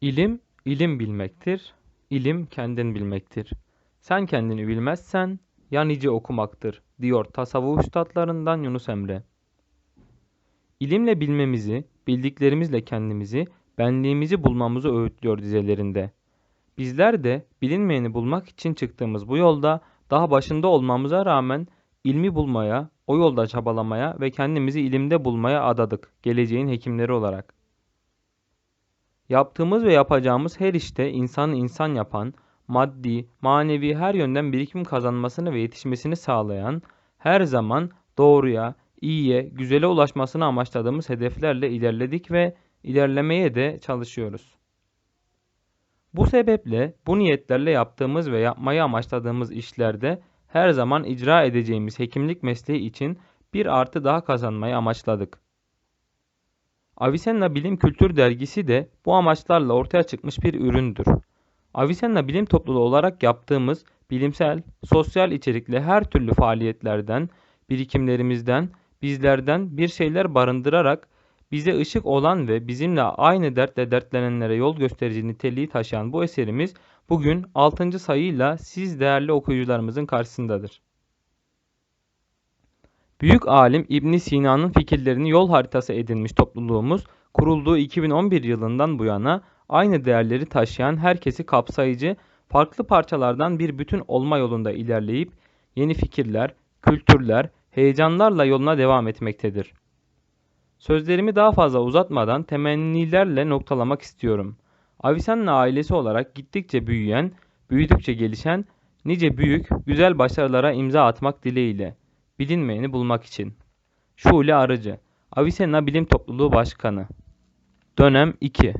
İlim, ilim bilmektir. İlim kendin bilmektir. Sen kendini bilmezsen ya nice okumaktır, diyor tasavvuf üstadlarından Yunus Emre. İlimle bilmemizi, bildiklerimizle kendimizi, benliğimizi bulmamızı öğütlüyor dizelerinde. Bizler de bilinmeyeni bulmak için çıktığımız bu yolda daha başında olmamıza rağmen ilmi bulmaya, o yolda çabalamaya ve kendimizi ilimde bulmaya adadık geleceğin hekimleri olarak. Yaptığımız ve yapacağımız her işte insanı insan yapan, maddi, manevi her yönden birikim kazanmasını ve yetişmesini sağlayan, her zaman doğruya, iyiye, güzele ulaşmasını amaçladığımız hedeflerle ilerledik ve ilerlemeye de çalışıyoruz. Bu sebeple bu niyetlerle yaptığımız ve yapmayı amaçladığımız işlerde her zaman icra edeceğimiz hekimlik mesleği için bir artı daha kazanmayı amaçladık. Avicenna Bilim Kültür Dergisi de bu amaçlarla ortaya çıkmış bir üründür. Avicenna Bilim Topluluğu olarak yaptığımız bilimsel, sosyal içerikli her türlü faaliyetlerden, birikimlerimizden, bizlerden bir şeyler barındırarak bize ışık olan ve bizimle aynı dertle dertlenenlere yol gösterici niteliği taşıyan bu eserimiz bugün 6. sayıyla siz değerli okuyucularımızın karşısındadır. Büyük alim İbn Sina'nın fikirlerini yol haritası edinmiş topluluğumuz kurulduğu 2011 yılından bu yana aynı değerleri taşıyan herkesi kapsayıcı farklı parçalardan bir bütün olma yolunda ilerleyip yeni fikirler, kültürler, heyecanlarla yoluna devam etmektedir. Sözlerimi daha fazla uzatmadan temennilerle noktalamak istiyorum. Avicenna ailesi olarak gittikçe büyüyen, büyüdükçe gelişen, nice büyük, güzel başarılara imza atmak dileğiyle. Bilinmeyeni bulmak için. Şule Arıcı, Avicenna Bilim Topluluğu Başkanı. Dönem 2